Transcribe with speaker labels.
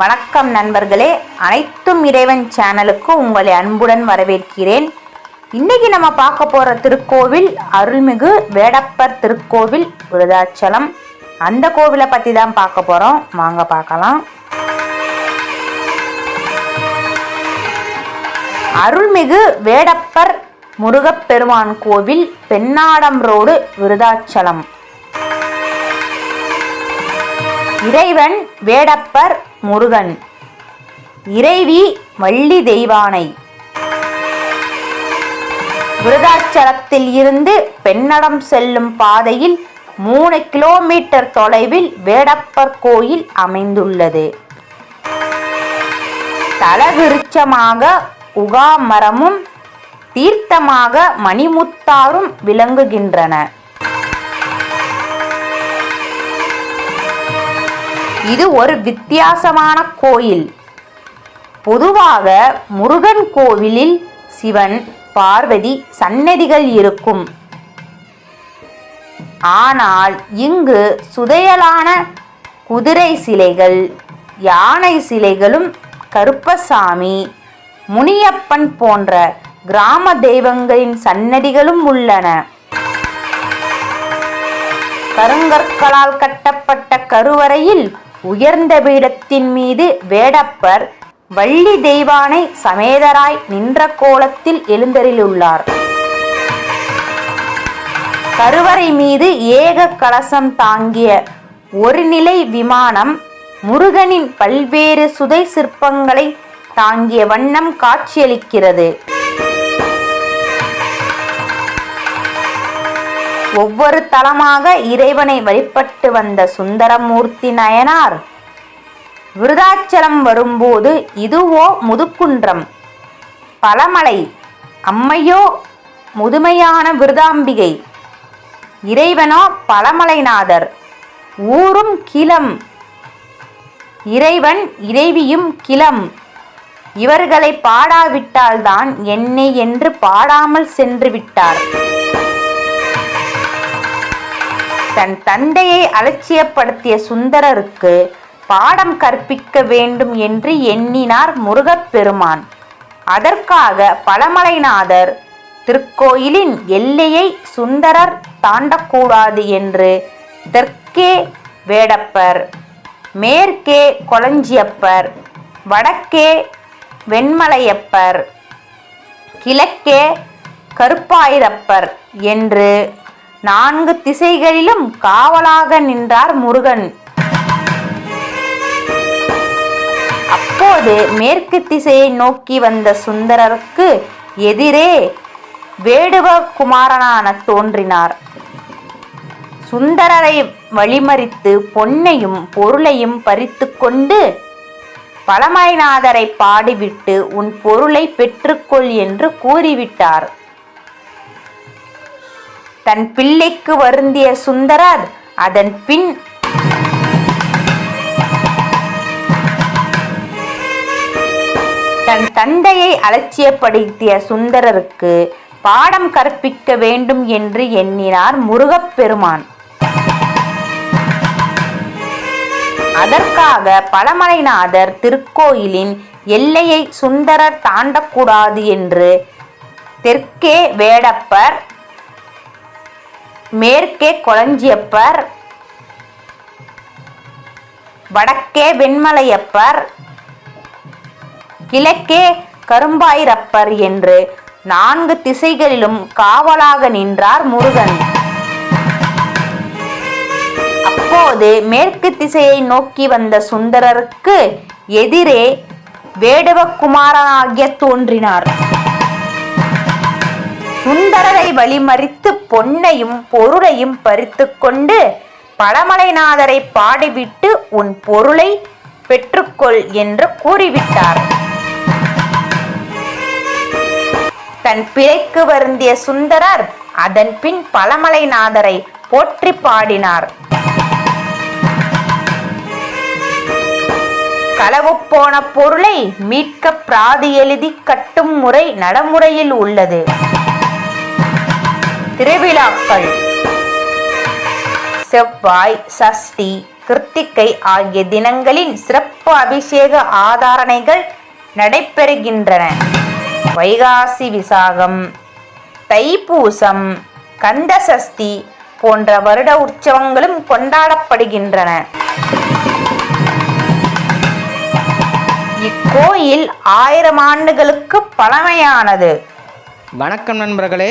Speaker 1: வணக்கம் நண்பர்களே. அனைத்தும் இறைவன் சேனலுக்கு உங்களை அன்புடன் வரவேற்கிறேன். இன்னைக்கு நம்ம பார்க்க போற திருக்கோவில் அருள்மிகு வேடப்பர் திருக்கோவில் விருதாச்சலம். அந்த கோவிலை பற்றி தான் பார்க்க போறோம். வாங்க பார்க்கலாம். அருள்மிகு வேடப்பர் முருகப்பெருமான் கோவில் பெண்ணாடம் ரோடு விருதாச்சலம். இறைவன் வேடப்பர் முருகன். இறைவி வள்ளி தெய்வானை. விருதாச்சலத்தில் இருந்து பெண்ணடம் செல்லும் பாதையில் மூணு கிலோமீட்டர் தொலைவில் வேடப்பர் கோயில் அமைந்துள்ளது. தலவிருச்சமாக உகாமரமும் தீர்த்தமாக மணிமுத்தாரும் விளங்குகின்றன. இது ஒரு வித்தியாசமான கோயில். பொதுவாக முருகன் கோவிலில் சிவன் பார்வதி சன்னதிகள் இருக்கும். ஆனால் இங்கு சுதையலான குதிரை சிலைகள் யானை சிலைகளும் கருப்பசாமி முனியப்பன் போன்ற கிராம தெய்வங்களின் சன்னதிகளும் உள்ளன. கருங்கற்களால் கட்டப்பட்ட கருவறையில் உயர்ந்த பீடத்தின் மீது வேடப்பர் வள்ளி தெய்வானை சமேதராய் நின்ற கோலத்தில் எழுந்தருளுள்ளார் கருவறை மீது ஏக கலசம் தாங்கிய ஒரு நிலை விமானம் முருகனின் பல்வேறு சுதை சிற்பங்களை தாங்கிய வண்ணம் காட்சியளிக்கிறது. ஒவ்வொரு தலமாக இறைவனை வழிபட்டு வந்த சுந்தரமூர்த்தி நயனார். விருதாச்சலம் வரும்போது இதுவோ முதுக்குன்றம். பலமலை அம்மையோ முதுமையான விருதாம்பிகை. இறைவனோ பலமலைநாதர் ஊரும் கிளம். இறைவன் இறைவியும் கிளம். இவர்களை பாடாவிட்டால்தான் என்னை என்று பாடாமல் சென்று விட்டார். தன் தந்தையை அலட்சியப்படுத்திய சுந்தரருக்கு பாடம் கற்பிக்க வேண்டும் என்று எண்ணினார் முருகப்பெருமான். அதற்காக பழமலைநாதர் திருக்கோயிலின் எல்லையை சுந்தரர் தாண்டக்கூடாது என்று தெற்கே வேடப்பர் மேற்கே கொளஞ்சியப்பர் வடக்கே வெண்மலையப்பர் கிழக்கே கருப்பாயிரப்பர் என்று நான்கு திசைகளிலும் காவலாக நின்றார் முருகன். அப்போது மேற்கு திசையை நோக்கி வந்த சுந்தரருக்கு எதிரே வேடுவ குமாரனான தோன்றினார். சுந்தரரை வழிமறித்து பொன்னையும் பொருளையும் பறித்து கொண்டு பழமலைநாதரை பாடிவிட்டு உன் பொருளை பெற்றுக்கொள் என்று கூறிவிட்டார். தன் பிள்ளைக்கு வருந்திய சுந்தரர் அதன் பின் தன் தந்தையை அலட்சியப்படுத்திய சுந்தரருக்கு பாடம் கற்பிக்க வேண்டும் என்று எண்ணினார் முருகப்பெருமான். அதற்காக பழமலைநாதர் திருக்கோயிலின் எல்லையை சுந்தரர் தாண்டக்கூடாது என்று தெற்கே வேடப்பர் மேற்கே கொளஞ்சியப்பர் வடக்கே வெண்மலையப்பர் கிழக்கே கரும்பாயிரப்பர் என்று நான்கு திசைகளிலும் காவலாக நின்றார் முருகன். அப்போது மேற்கு திசையை நோக்கி வந்த சுந்தரருக்கு எதிரே வேடுவகுமாரனாகிய தோன்றினார். சுந்தரரை வழிமறித்து பொன்னையும் பொருளையும் பறித்து கொண்டு பழமலைநாதரை பாடிவிட்டு உன் பொருளை பெற்றுக்கொள் என்று கூறிவிட்டார். தன் பிழைக்கு வருந்திய சுந்தரர் அதன் பின் பழமலைநாதரை போற்றி பாடினார். களவு போன பொருளை மீட்க பிராதி எழுதி கட்டும் முறை நடைமுறையில் உள்ளது. திருவிழாக்கள். செவ்வாய் சஷ்டி கிருத்திகை ஆகிய தினங்களின் சிறப்பு அபிஷேக ஆதாரணைகள் நடைபெறுகின்றன. வைகாசி விசாகம் தைப்பூசம் கந்தசஷ்டி போன்ற வருட உற்சவங்களும் கொண்டாடப்படுகின்றன. இக்கோயில் ஆயிரம் ஆண்டுகளுக்கு பழமையானது.
Speaker 2: வணக்கம் நண்பர்களே.